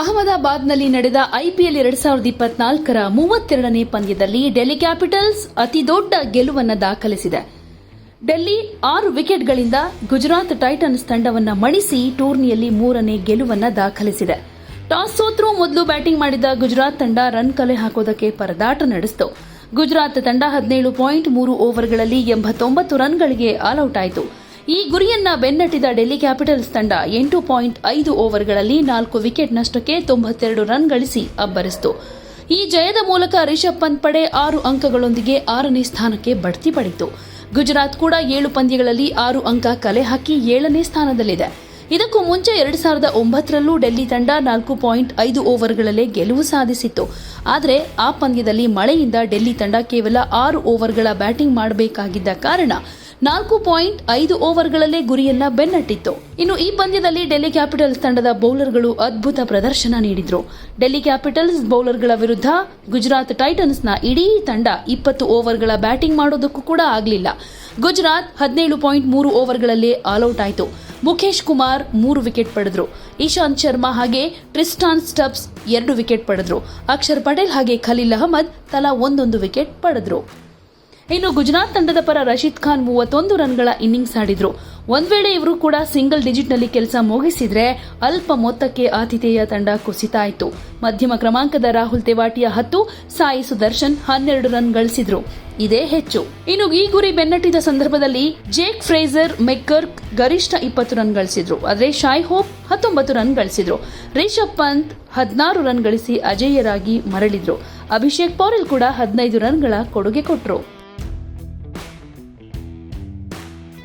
ಅಹಮದಾಬಾದ್ನಲ್ಲಿ ನಡೆದ ಐಪಿಎಲ್ ಎರಡ್ ಸಾವಿರದ ಇಪ್ಪತ್ನಾಲ್ಕರ ಮೂವತ್ತೆರಡನೇ ಪಂದ್ಯದಲ್ಲಿ ಡೆಲ್ಲಿ ಕ್ಯಾಪಿಟಲ್ಸ್ ಅತಿದೊಡ್ಡ ಗೆಲುವನ್ನು ದಾಖಲಿಸಿದೆ. ಡೆಲ್ಲಿ ಆರು ವಿಕೆಟ್ಗಳಿಂದ ಗುಜರಾತ್ ಟೈಟನ್ಸ್ ತಂಡವನ್ನು ಮಣಿಸಿ ಟೂರ್ನಿಯಲ್ಲಿ ಮೂರನೇ ಗೆಲುವನ್ನು ದಾಖಲಿಸಿದೆ. ಟಾಸ್ ಸೋತ್ರೂ ಮೊದಲು ಬ್ಯಾಟಿಂಗ್ ಮಾಡಿದ ಗುಜರಾತ್ ತಂಡ ರನ್ ಕಲೆ ಹಾಕೋದಕ್ಕೆ ಪರದಾಟ ನಡೆಸಿತು. ಗುಜರಾತ್ ತಂಡ ಹದಿನೇಳು ಪಾಯಿಂಟ್ ಮೂರು ಓವರ್ಗಳಲ್ಲಿ ಎಂಬತ್ತೊಂಬತ್ತು ರನ್ಗಳಿಗೆ ಆಲ್ಔಟ್ ಆಯಿತು. ಈ ಗುರಿಯನ್ನ ಬೆನ್ನಟ್ಟಿದ ಡೆಲ್ಲಿ ಕ್ಯಾಪಿಟಲ್ಸ್ ತಂಡ ಎಂಟು ಪಾಯಿಂಟ್ ಐದು ಓವರ್ಗಳಲ್ಲಿ ನಾಲ್ಕು ವಿಕೆಟ್ ನಷ್ಟಕ್ಕೆ ತೊಂಬತ್ತೆರಡು ರನ್ ಗಳಿಸಿ ಅಬ್ಬರಿಸಿತು. ಈ ಜಯದ ಮೂಲಕ ರಿಷಬ್ ಪಂತ್ ಪಡೆ ಆರು ಅಂಕಗಳೊಂದಿಗೆ ಆರನೇ ಸ್ಥಾನಕ್ಕೆ ಬಡ್ತಿ ಪಡೆಯಿತು ಗುಜರಾತ್ ಕೂಡ ಏಳು ಪಂದ್ಯಗಳಲ್ಲಿ ಆರು ಅಂಕ ಕಲೆ ಹಾಕಿ ಏಳನೇ ಸ್ಥಾನದಲ್ಲಿದೆ. ಇದಕ್ಕೂ ಮುಂಚೆ ಎರಡು ಸಾವಿರದ ಒಂಬತ್ತರಲ್ಲೂ ಡೆಲ್ಲಿ ತಂಡ ನಾಲ್ಕು ಪಾಯಿಂಟ್ ಐದು ಓವರ್ಗಳಲ್ಲೇ ಗೆಲುವು ಸಾಧಿಸಿತ್ತು. ಆದರೆ ಆ ಪಂದ್ಯದಲ್ಲಿ ಮಳೆಯಿಂದ ಡೆಲ್ಲಿ ತಂಡ ಕೇವಲ ಆರು ಓವರ್ಗಳ ಬ್ಯಾಟಿಂಗ್ ಮಾಡಬೇಕಾಗಿದ್ದ ಕಾರಣ ನಾಲ್ಕು ಪಾಯಿಂಟ್ ಐದು ಓವರ್ಗಳಲ್ಲೇ ಗುರಿಯನ್ನ ಬೆನ್ನಟ್ಟಿತ್ತು. ಇನ್ನು ಈ ಪಂದ್ಯದಲ್ಲಿ ಡೆಲ್ಲಿ ಕ್ಯಾಪಿಟಲ್ಸ್ ತಂಡದ ಬೌಲರ್ಗಳು ಅದ್ಭುತ ಪ್ರದರ್ಶನ ನೀಡಿದ್ರು. ಡೆಲ್ಲಿ ಕ್ಯಾಪಿಟಲ್ಸ್ ಬೌಲರ್ಗಳ ವಿರುದ್ಧ ಗುಜರಾತ್ ಟೈಟನ್ಸ್ನ ಇಡೀ ತಂಡ ಇಪ್ಪತ್ತು ಓವರ್ಗಳ ಬ್ಯಾಟಿಂಗ್ ಮಾಡೋದಕ್ಕೂ ಕೂಡ ಆಗಲಿಲ್ಲ. ಗುಜರಾತ್ ಹದಿನೇಳು ಪಾಯಿಂಟ್ ಮೂರು ಓವರ್ಗಳಲ್ಲೇ ಆಲ್ಔಟ್ ಆಯಿತು. ಮುಖೇಶ್ ಕುಮಾರ್ ಮೂರು ವಿಕೆಟ್ ಪಡೆದ್ರು. ಇಶಾಂತ್ ಶರ್ಮಾ ಹಾಗೆ ಟ್ರಿಸ್ಟಾನ್ ಸ್ಟಬ್ಸ್ ಎರಡು ವಿಕೆಟ್ ಪಡೆದ್ರು. ಅಕ್ಷರ್ ಪಟೇಲ್ ಹಾಗೆ ಖಲೀಲ್ ಅಹಮದ್ ತಲಾ ಒಂದೊಂದು ವಿಕೆಟ್ ಪಡೆದ್ರು. ಇನ್ನು ಗುಜರಾತ್ ತಂಡದ ಪರ ರಶೀದ್ ಖಾನ್ ಮೂವತ್ತೊಂದು ರನ್ಗಳ ಇನ್ನಿಂಗ್ಸ್ ಆಡಿದ್ರು. ಒಂದ್ ವೇಳೆ ಇವರು ಕೂಡ ಸಿಂಗಲ್ ಡಿಜಿಟ್ನಲ್ಲಿ ಕೆಲಸ ಮುಗಿಸಿದ್ರೆ ಅಲ್ಪ ಮೊತ್ತಕ್ಕೆ ಆತಿಥೇಯ ತಂಡ ಕುಸಿತಾಯಿತು. ಮಧ್ಯಮ ಕ್ರಮಾಂಕದ ರಾಹುಲ್ ತೆವಾಟಿಯ ಹತ್ತು, ಸಾಯಿ ಸುದರ್ಶನ್ ಹನ್ನೆರಡು ರನ್ ಗಳಿಸಿದ್ರು. ಇದೇ ಹೆಚ್ಚು. ಇನ್ನು ಈ ಗುರಿ ಬೆನ್ನಟ್ಟಿದ ಸಂದರ್ಭದಲ್ಲಿ ಜೇಕ್ ಫ್ರೇಜರ್, ಮೆಕ್ಕರ್ಕ್ ಗರಿಷ್ಠ ಇಪ್ಪತ್ತು ರನ್ ಗಳಿಸಿದ್ರು. ಆದರೆ ಶಾಯ್ ಹೋಪ್ ಹತ್ತೊಂಬತ್ತು ರನ್ ಗಳಿಸಿದ್ರು. ರಿಷಬ್ ಪಂತ್ ಹದಿನಾರು ರನ್ ಗಳಿಸಿ ಅಜೇಯರಾಗಿ ಮರಳಿದ್ರು. ಅಭಿಷೇಕ್ ಪೌರೆಲ್ ಕೂಡ ಹದಿನೈದು ರನ್ಗಳ ಕೊಡುಗೆ ಕೊಟ್ಟರು